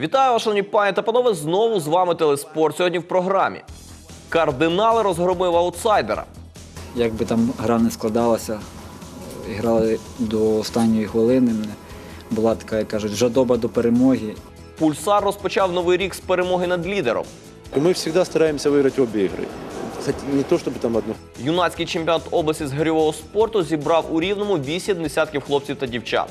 Вітаю, вас, шановні пані та панове. Знову з вами Телеспорт. Сьогодні в програмі. Кардинали розгромив аутсайдера. Як би там гра не складалася, е, грали до останньої хвилини. Мене Була така, як кажуть, жадоба до перемоги. Пульсар розпочав новий рік з перемоги над лідером. И мы всегда стараемся выиграть обе игры. Кстати, не то, чтобы там одну. Юнацький чемпіонат області з гирьового спорту зібрав у рівному вісім десятків хлопців та дівчат.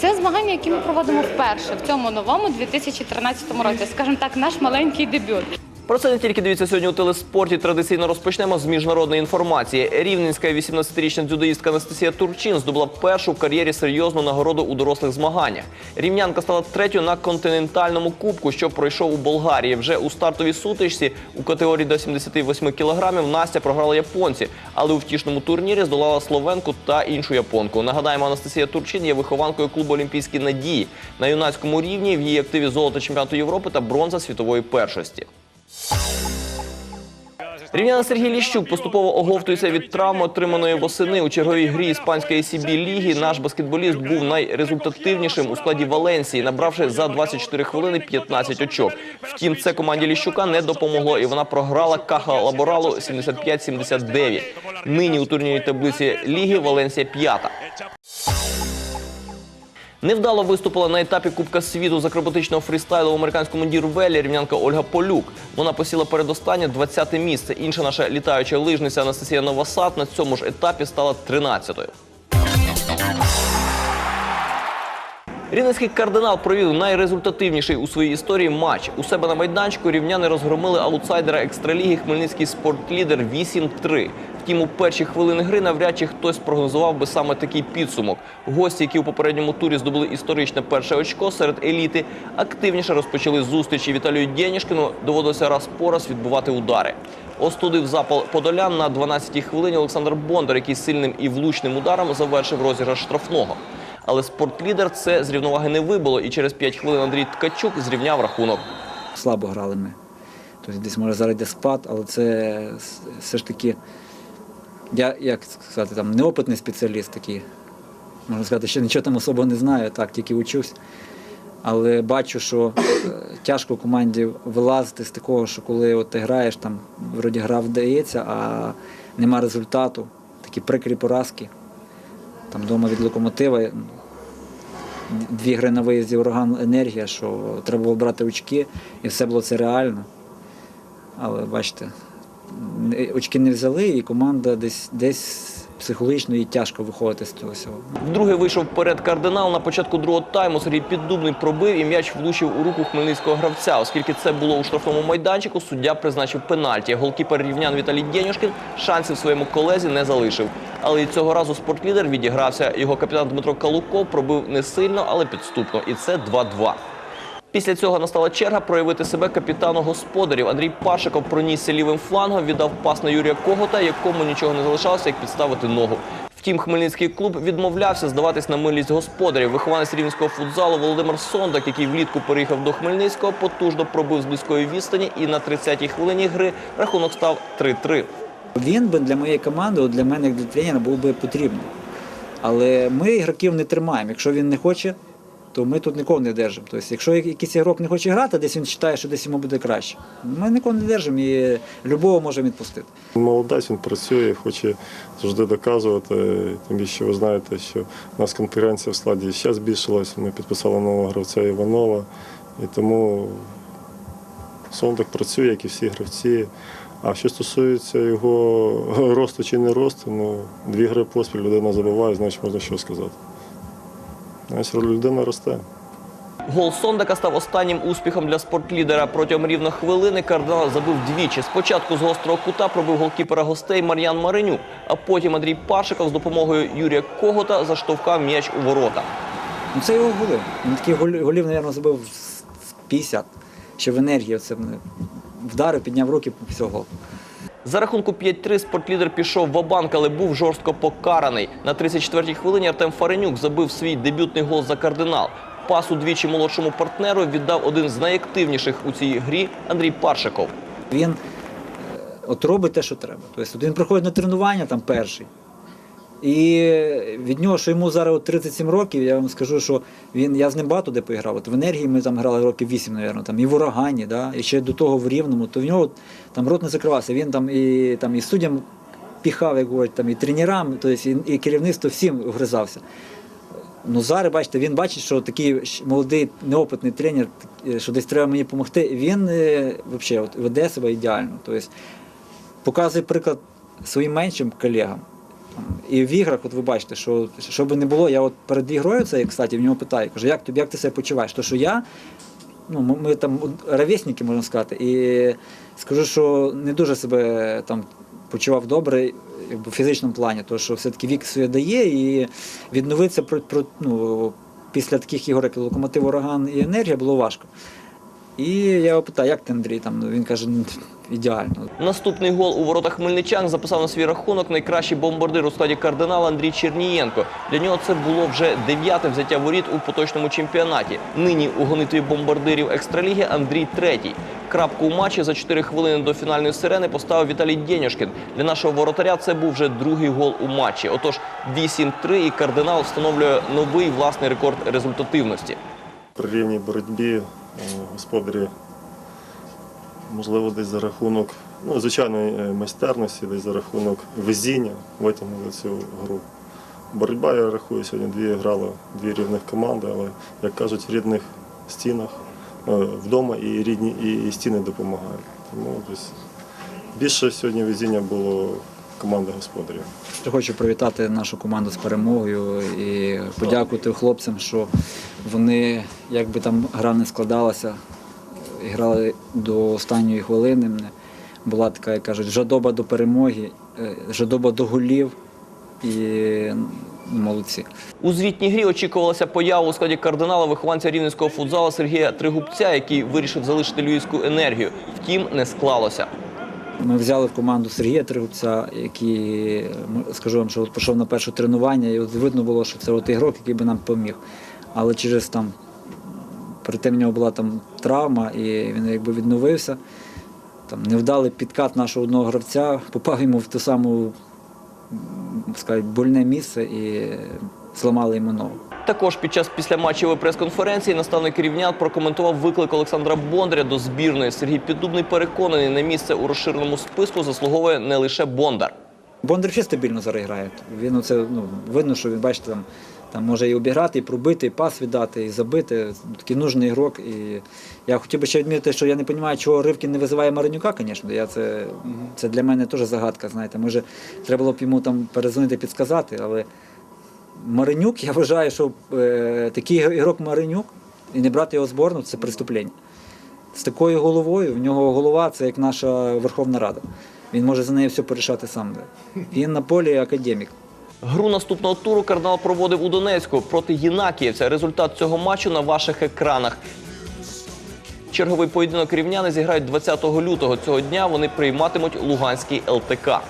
Це змагання, які ми проводимо вперше в цьому новому 2013 році. Скажімо так, наш маленький дебют. Про це не тільки дивіться сьогодні у телеспорті. Традиційно розпочнемо з міжнародної інформації. Рівненська 18-річна дзюдоїстка Анастасія Турчин здобула першу в кар'єрі серйозну нагороду у дорослих змаганнях. Рівнянка стала третьою на континентальному кубку, що пройшов у Болгарії. Вже у стартовій сутичці у категорії до 78 кілограмів Настя програла японці, але у втішному турнірі здолала словенку та іншу японку. Нагадаємо, Анастасія Турчин є вихованкою клубу Олімпійські надії на юнацькому рівні. В її активі золото чемпіонату Європи та бронза світової першості. Рівняна Сергій Ліщук поступово оговтується від травми, отриманої восени у черговій грі іспанської CB ліги. Наш баскетболіст був найрезультативнішим у складі Валенсії, набравши за 24 хвилини 15 очок. Втім, це команді Ліщука не допомогло, і вона програла Каха Лаборалу 75-79. Нині у турнірній таблиці ліги Валенсія п'ята. Невдало виступила на етапі Кубка світу з акробатичного фрістайлу в американському дірвелі рівнянка Ольга Полюк. Вона посіла передостаннє 20-те місце. Інша наша літаюча лижниця Анастасія Новосад на цьому ж етапі стала 13-ю. Рівненський кардинал провів найрезультативніший у своїй історії матч. У себе на майданчику рівняни розгромили аутсайдера екстраліги Хмельницький спортлідер 8-3. Втім, у перші хвилини гри навряд чи хтось прогнозував би саме такий підсумок. Гості, які у попередньому турі здобули історичне перше очко серед еліти, активніше розпочали зустрічі. Віталію Дєнішкіну доводилося раз по раз відбувати удари. Остудив запал подолян на 12-й хвилині Олександр Бондар, який сильним і влучним ударом завершив розіграш штрафного. Але спортлідер це з рівноваги не вибило, і через 5 хвилин Андрій Ткачук зрівняв рахунок. Слабо грали ми. Тобто десь може зараз спад, але це все ж таки, я як сказати, там неопитний спеціаліст такий. Можна сказати, що нічого там особо не знаю, так, тільки учусь. Але бачу, що е, тяжко команді вилазити з такого, що коли от ти граєш, там вроді гра вдається, а нема результату. Такі прикрі поразки. Там вдома від локомотива. Дві гри на виїзді ураган енергія, що треба було брати очки, і все було це реально. Але бачите, очки не взяли, і команда десь десь психологічно їй тяжко виходити з цього всього. Вдруге вийшов вперед кардинал. На початку другого тайму Сергій Піддубний пробив і м'яч влучив у руку хмельницького гравця. Оскільки це було у штрафному майданчику, суддя призначив пенальті. Голкіпер рівнян Віталій Дєнюшкін шансів своєму колезі не залишив. Але і цього разу спортлідер відігрався. Його капітан Дмитро Калуков пробив не сильно, але підступно. І це 2-2. Після цього настала черга проявити себе капітану господарів. Андрій Пашиков пронісся лівим флангом, віддав пас на Юрія Когота, якому нічого не залишалося, як підставити ногу. Втім, хмельницький клуб відмовлявся здаватись на милість господарів. Вихованець рівненського футзалу Володимир Сондак, який влітку переїхав до Хмельницького, потужно пробив з близької відстані, і на 30-й хвилині гри рахунок став 3-3. Він би для моєї команди, для мене як для тренера, був би потрібний. Але ми ігроків не тримаємо. Якщо він не хоче, то ми тут нікого не держимо. Тобто, якщо якийсь ігрок не хоче грати, десь він вважає, що десь йому буде краще. Ми нікого не держимо і любого можемо відпустити. Молодець, він працює, хоче завжди доказувати. Тим більше ви знаєте, що у нас конкуренція в складі ще збільшилась. Ми підписали нового гравця Іванова. І тому Сондак працює, як і всі гравці. А що стосується його росту чи не росту, ну, дві гри поспіль людина забуває, значить можна що сказати. Значить, людина росте. Гол Сондака став останнім успіхом для спортлідера. Протягом рівно хвилини кардинал забив двічі. Спочатку з гострого кута пробив голкіпера гостей Мар'ян Маринюк, а потім Андрій Пашиков з допомогою Юрія Когота заштовхав м'яч у ворота. Ну це його голи. Він таких голів, мабуть, забив з з 50. Ще в енергії це вдарив, підняв руки, всього. За рахунку 5-3 спортлідер пішов в банк але був жорстко покараний. На 34-й хвилині Артем Фаренюк забив свій дебютний гол за кардинал. Пас удвічі молодшому партнеру віддав один з найактивніших у цій грі Андрій Паршиков. Він е, от робить те, що треба. Тобто він приходить на тренування там перший. І від нього, що йому зараз 37 років, я вам скажу, що він, я з ним багато де поіграв. От в енергії ми там грали років 8, мабуть, там, і в урагані, да, і ще до того в рівному, то в нього там рот не закривався. Він там і, там, і суддям піхав, як говорять, там, і тренерам, тобто, і, і керівництво всім вгризався. Ну зараз, бачите, він бачить, що такий молодий, неопитний тренер, що десь треба мені допомогти. Він е, от, веде себе ідеально. Тобто, показує приклад своїм меншим колегам. І в іграх, от ви бачите, що що би не було, я от перед ігрою це, кстати, в нього питаю, кажу, як як ти себе почуваєш? То, що я, ну, ми там ровесники, можна сказати, і скажу, що не дуже себе там почував добре в фізичному плані, тому що все-таки вік своє дає і відновитися про, про, ну, після таких ігор, як локомотив, ураган і енергія, було важко. І я його питаю, як ти, Андрій? Там, ну, він каже, «Ну, ідеально. Наступний гол у воротах хмельничан записав на свій рахунок найкращий бомбардир у складі кардинала Андрій Чернієнко. Для нього це було вже дев'яте взяття воріт у поточному чемпіонаті. Нині у гонитві бомбардирів екстраліги Андрій третій. Крапку у матчі за 4 хвилини до фінальної сирени поставив Віталій Дєнюшкін. Для нашого воротаря це був вже другий гол у матчі. Отож 8-3 і кардинал встановлює новий власний рекорд результативності. При рівній боротьбі господарі, можливо, десь за рахунок ну, звичайної е, майстерності, десь за рахунок везіння витягнули цю гру. Боротьба, я рахую, сьогодні дві грали дві рівних команди, але, як кажуть, в рідних стінах е, вдома і рідні і, стіни допомагають. Тому десь більше сьогодні везіння було команди господарів. Хочу привітати нашу команду з перемогою і подякувати хлопцям, що вони, як би там гра не складалася, грали до останньої хвилини. Була така, як кажуть, жадоба до перемоги, е, жадоба до голів і молодці. У звітній грі очікувалася поява у складі кардинала вихованця рівненського футзалу Сергія Тригубця, який вирішив залишити львівську енергію. Втім, не склалося. Ми взяли в команду Сергія Тригубця, який, скажу вам, що пішов на перше тренування, і от видно було, що це от ігрок, який би нам поміг. Але через там, тим в нього була там травма, і він якби відновився. Там невдалий підкат нашого одного гравця, попав йому в м, сказати, больне місце і зламали йому ногу. Також під час післяматчевої прес-конференції наставник рівнян прокоментував виклик Олександра Бондаря до збірної. Сергій Піддубний переконаний, на місце у розширеному списку заслуговує не лише Бондар. Бондар ще стабільно зараз грає. Він оце, ну, видно, що він бачите, там, там може і обіграти, і пробити, і пас віддати, і забити. Такий нужний ігрок. І я хотів би ще відмітити, що я не розумію, чого Ривкін не визиває Маринюка, звісно. Я це, це для мене теж загадка. Знаєте, може, треба було б йому там перезвонити, підсказати, але Маринюк, я вважаю, що е, такий ігрок Маринюк і не брати його зборну це преступлення. З такою головою, в нього голова це як наша Верховна Рада. Він може за нею все порішати сам. Він на полі академік. Гру наступного туру кардинал проводив у Донецьку проти Єнакіївця. Результат цього матчу на ваших екранах. Черговий поєдинок рівняни зіграють 20 лютого. Цього дня вони прийматимуть Луганський ЛТК.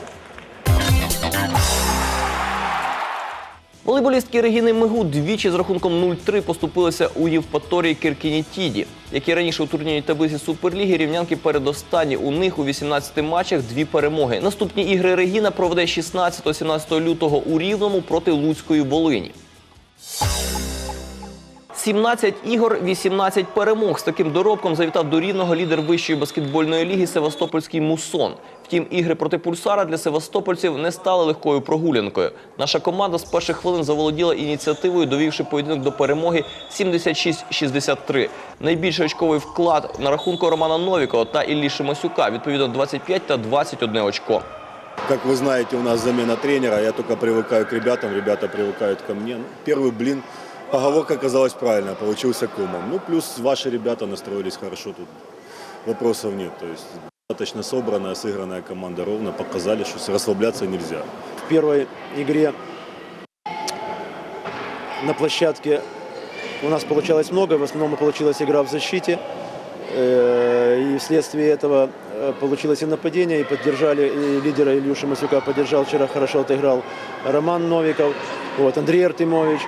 Волейболістки Регіни Мигу двічі з рахунком 0-3 поступилися у Євпаторії Киркінітіді. Як і раніше у турнірній таблиці Суперліги, рівнянки передостанні. У них у 18 матчах дві перемоги. Наступні ігри Регіна проведе 16-17 лютого у Рівному проти Луцької Волині. 17 ігор, 18 перемог. З таким доробком завітав до рівного лідер вищої баскетбольної ліги Севастопольський Мусон. Втім, ігри проти пульсара для севастопольців не стали легкою прогулянкою. Наша команда з перших хвилин заволоділа ініціативою, довівши поєдинок до перемоги 76-63. Найбільший очковий вклад на рахунку Романа Новікова та Іллі Шимасюка, відповідно 25 та 21 очко. Как вы знаете, у нас замена тренера. Я только привыкаю к ребятам, ребята привыкают ко мне. Ну, Первый блин, поговорка оказалась правильная, получился комом. Ну, плюс ваши ребята настроились хорошо тут. Вопросов нет. То есть достаточно собранная, сыгранная команда ровно. Показали, что расслабляться нельзя. В первой игре на площадке у нас получалось много, в основном получилась игра в защите. Э, И вследствие этого э, получилось и нападение, и поддержали и лидера Ильюша Масюка, поддержал вчера, хорошо отыграл Роман Новиков, вот, Андрей Артемович.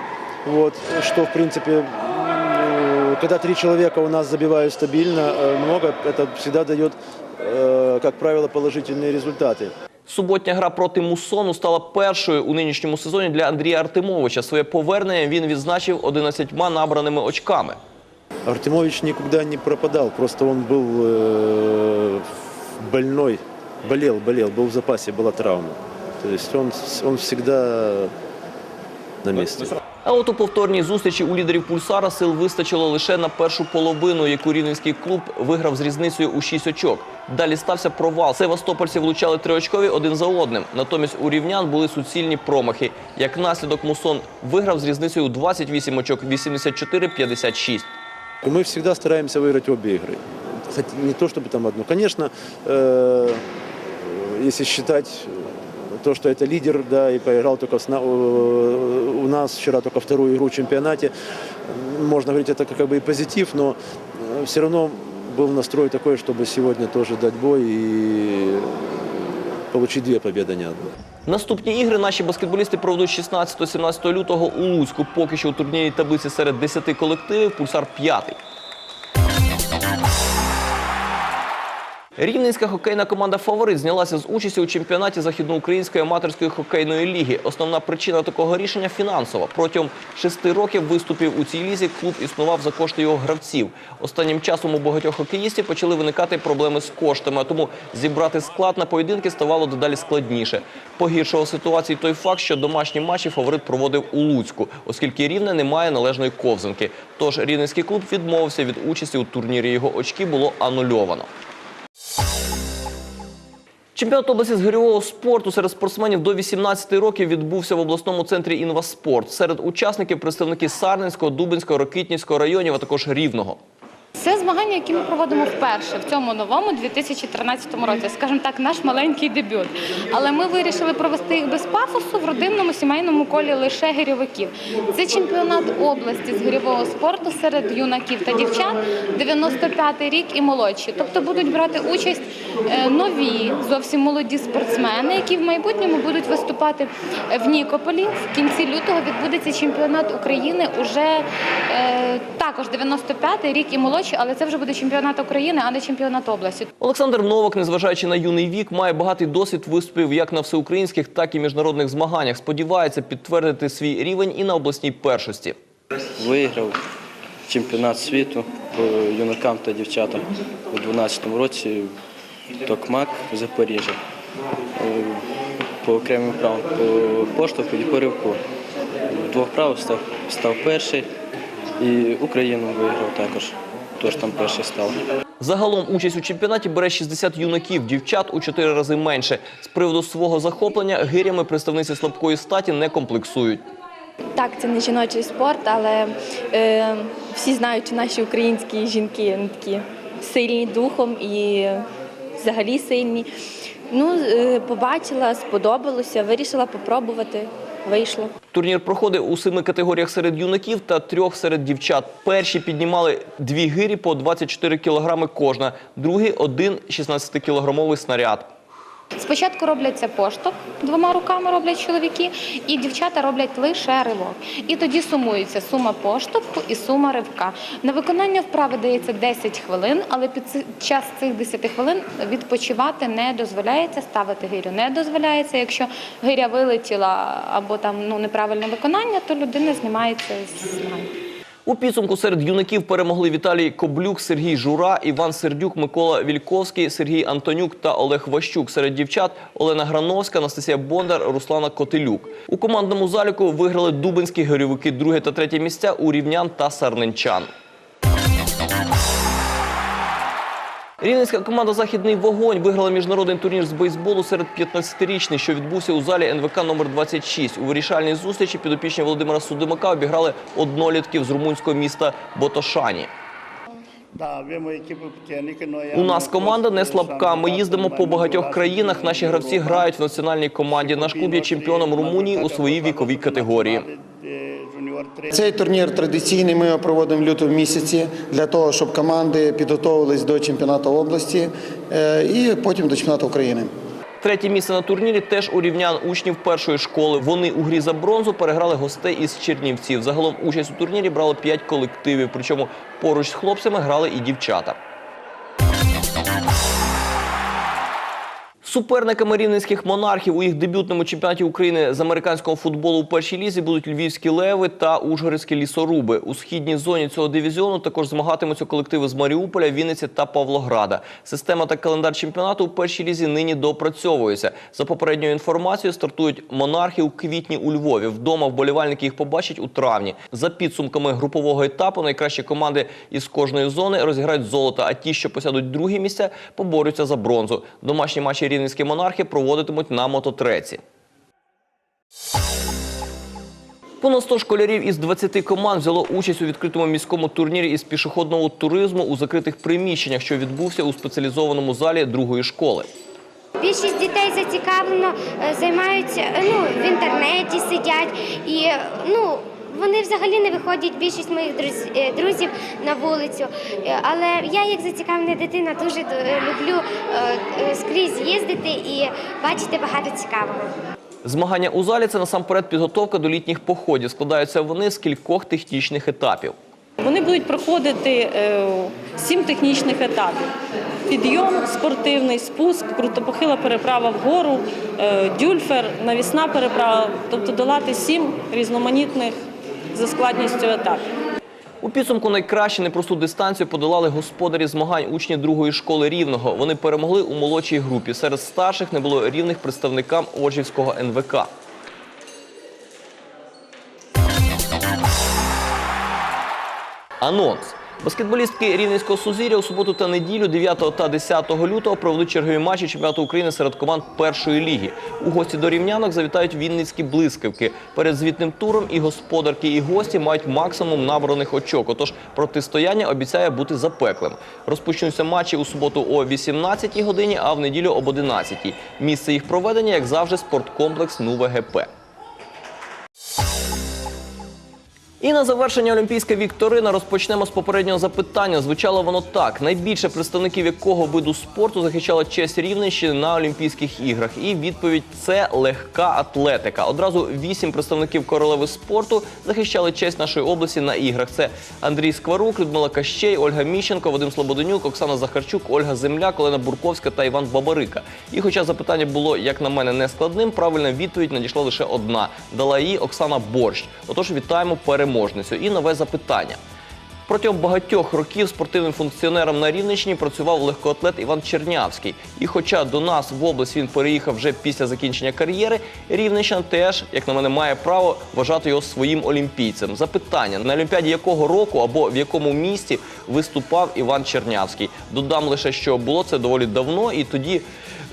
Вот, что, в принципе, м, когда три человека у нас забивают стабильно, э, много, это всегда дает, э, как правило, положительные результаты. Суботня гра проти Мусону стала першою у нинішньому сезоні для Андрія Артемовича. Своє повернення він відзначив 11 набраними очками. Артемович никуда не пропадал, просто он был э, больной, болел, болел, был в запасе, была травма. То есть он, он всегда на месте. А от у повторній зустрічі у лідерів пульсара сил вистачило лише на першу половину, яку рівненський клуб виграв з різницею у 6 очок. Далі стався провал. Севастопольці влучали триочкові один за одним. Натомість у рівнян були суцільні промахи. Як наслідок Мусон виграв з різницею у 28 очок 84-56. И мы всегда стараемся выиграть обе игры. Кстати, не то чтобы там одну. Конечно, э, если считать э, то, что это лидер, да, и поиграл только с на- э, у нас вчера только вторую игру в чемпионате, м, можно говорить, это как бы и позитив, но все равно был настрой такой, чтобы сегодня тоже дать бой и получить две победы, а не одну. Наступні ігри наші баскетболісти проведуть 16-17 лютого у Луцьку. Поки що у турнірній таблиці серед 10 колективів пульсар п'ятий. Рівненська хокейна команда Фаворит знялася з участі у чемпіонаті західноукраїнської аматорської хокейної ліги. Основна причина такого рішення фінансова. Протягом шести років виступів у цій лізі клуб існував за кошти його гравців. Останнім часом у багатьох хокеїстів почали виникати проблеми з коштами, а тому зібрати склад на поєдинки ставало дедалі складніше. Погіршував ситуацію той факт, що домашні матчі фаворит проводив у Луцьку, оскільки рівне не має належної ковзанки. Тож рівненський клуб відмовився від участі у турнірі. Його очки було анульовано. Чемпіонат області з гирьового спорту серед спортсменів до 18 років відбувся в обласному центрі «Інваспорт». Серед учасників представники Сарненського, Дубинського, Рокитнівського районів, а також Рівного. Це змагання, які ми проводимо вперше в цьому новому 2013 році. Скажімо так, наш маленький дебют. Але ми вирішили провести їх без пафосу в родинному сімейному колі лише гирьовиків. Це чемпіонат області з гирьового спорту серед юнаків та дівчат 95-й рік і молодші. Тобто будуть брати участь е, нові, зовсім молоді спортсмени, які в майбутньому будуть виступати в Нікополі. В кінці лютого відбудеться чемпіонат України уже е, також 95-й рік і молодші, але це вже буде чемпіонат України, а не чемпіонат області. Олександр Новак, незважаючи на юний вік, має багатий досвід виступів як на всеукраїнських, так і міжнародних змаганнях. Сподівається підтвердити свій рівень і на обласній першості. Виграв чемпіонат світу по юнакам та дівчатам у 2012 році Токмак Запоріжжя. Е, По окремим правам по поштовху і по ривку. В двох правах став, став перший і Україну виграв також. Тож там перший став. Загалом участь у чемпіонаті бере 60 юнаків, дівчат у 4 рази менше. З приводу свого захоплення гирями представниці слабкої статі не комплексують. Так, це не жіночий спорт, але е, всі знають, що наші українські жінки такі сильні духом і взагалі сильні. Ну, е, побачила, сподобалося, вирішила попробувати, вийшло. Турнір проходив у семи категоріях серед юнаків та трьох серед дівчат. Перші піднімали дві гирі по 24 кілограми кожна, другі – один 16-кілограмовий снаряд. Спочатку роблять це поштовх, двома руками роблять чоловіки, і дівчата роблять лише ривок. І тоді сумується сума поштовху і сума ривка. На виконання вправи дається 10 хвилин, але під час цих 10 хвилин відпочивати не дозволяється, ставити гирю не дозволяється. Якщо гиря вилетіла або там ну неправильне виконання, то людина знімається з змагань. У підсумку серед юнаків перемогли Віталій Коблюк, Сергій Жура, Іван Сердюк, Микола Вільковський, Сергій Антонюк та Олег Ващук. Серед дівчат Олена Грановська, Анастасія Бондар, Руслана Котелюк. У командному заліку виграли дубинські горівики друге та третє місця у рівнян та сарненчан. Рівненська команда Західний вогонь виграла міжнародний турнір з бейсболу серед 15-річних, що відбувся у залі НВК номер 26 У вирішальній зустрічі підопічні Володимира Судимака обіграли однолітків з румунського міста Ботошані. У нас команда не слабка. Ми їздимо по багатьох країнах. Наші гравці грають в національній команді. Наш клуб є чемпіоном Румунії у своїй віковій категорії. Цей турнір традиційний. Ми його проводимо в лютому місяці для того, щоб команди підготовились до чемпіонату області е, і потім до чемпіонату України. Третє місце на турнірі теж у рівнян учнів першої школи. Вони у грі за бронзу переграли гостей із Чернівців. Загалом участь у турнірі брало п'ять колективів. Причому поруч з хлопцями грали і дівчата. Суперниками рівненських монархів у їх дебютному чемпіонаті України з американського футболу у першій лізі будуть львівські леви та ужгородські лісоруби. У східній зоні цього дивізіону також змагатимуться колективи з Маріуполя, Вінниці та Павлограда. Система та календар чемпіонату у першій лізі нині доопрацьовується. За попередньою інформацією, стартують монархи у квітні у Львові. Вдома вболівальники їх побачать у травні. За підсумками групового етапу найкращі команди із кожної зони розіграють золото, а ті, що посядуть другі місця, поборються за бронзу. Домашні матчі рівненські монархи проводитимуть на мототреці. Понад 100 школярів із 20 команд взяло участь у відкритому міському турнірі із пішохідного туризму у закритих приміщеннях, що відбувся у спеціалізованому залі другої школи. Більшість дітей зацікавлено е, займаються е, ну, в інтернеті, сидять і е, ну. Вони взагалі не виходять, більшість моїх друз- е, друзів на вулицю. Е, Але я, як зацікавлена дитина, дуже е, люблю скрізь їздити і бачити багато цікавого. Змагання у залі це насамперед підготовка до літніх походів. Складаються вони з кількох технічних етапів. Вони будуть проходити сім технічних етапів: підйом, спортивний, спуск, крутопохила переправа вгору, дюльфер, навісна переправа, тобто долати сім різноманітних за складністю етапів. У підсумку найкраще непросту дистанцію подолали господарі змагань учні другої школи рівного. Вони перемогли у молодшій групі. Серед старших не було рівних представникам оржівського НВК. Анонс. Баскетболістки Рівненського Сузір'я у суботу та неділю 9 та 10 лютого проведуть чергові матчі чемпіонату України серед команд першої ліги. У гості до рівнянок завітають вінницькі блискавки. Перед звітним туром і господарки, і гості мають максимум набраних очок. Отож протистояння обіцяє бути запеклим. Розпочнуться матчі у суботу о 18 годині, а в неділю об 11. Місце їх проведення, як завжди, спорткомплекс Нуве ГП. І на завершення Олімпійська вікторина розпочнемо з попереднього запитання. Звучало воно так: найбільше представників якого виду спорту захищала честь Рівненщини на Олімпійських іграх. І відповідь це легка атлетика. Одразу вісім представників королеви спорту захищали честь нашої області на іграх. Це Андрій Скварук, Людмила Кащей, Ольга Міщенко, Вадим Слободенюк, Оксана Захарчук, Ольга Земляк, Олена Бурковська та Іван Бабарика. І хоча запитання було, як на мене, не складним, правильна відповідь надійшла лише одна. Дала її Оксана Борщ. Отож, вітаємо переможницю. І нове запитання. Протягом багатьох років спортивним функціонером на Рівненщині працював легкоатлет Іван Чернявський. І хоча до нас в область він переїхав вже після закінчення кар'єри, Рівненщина теж, як на мене, має право вважати його своїм олімпійцем. Запитання: на Олімпіаді якого року або в якому місті виступав Іван Чернявський? Додам лише, що було це доволі давно, і тоді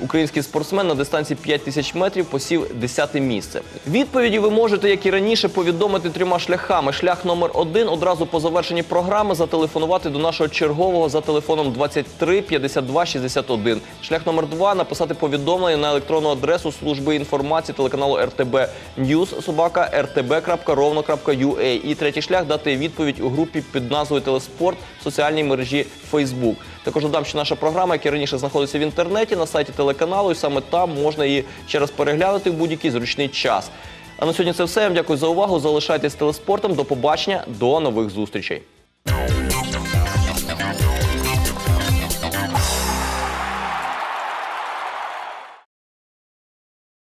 український спортсмен на дистанції 5 тисяч метрів посів 10 місце. Відповіді ви можете, як і раніше, повідомити трьома шляхами. Шлях номер один одразу по завершенні програми зателефонувати до нашого чергового за телефоном 23 52 61. Шлях номер два написати повідомлення на електронну адресу служби інформації телеканалу РТБ News собака rtb.rovno.ua. І третій шлях дати відповідь у групі під назвою Телеспорт в соціальній мережі Facebook. Також додам, що наша програма, яка раніше знаходиться в інтернеті на сайті телеканалу, і саме там можна її ще раз переглянути в будь-який зручний час. А на сьогодні це все. Я вам дякую за увагу. Залишайтесь телеспортом. До побачення, до нових зустрічей.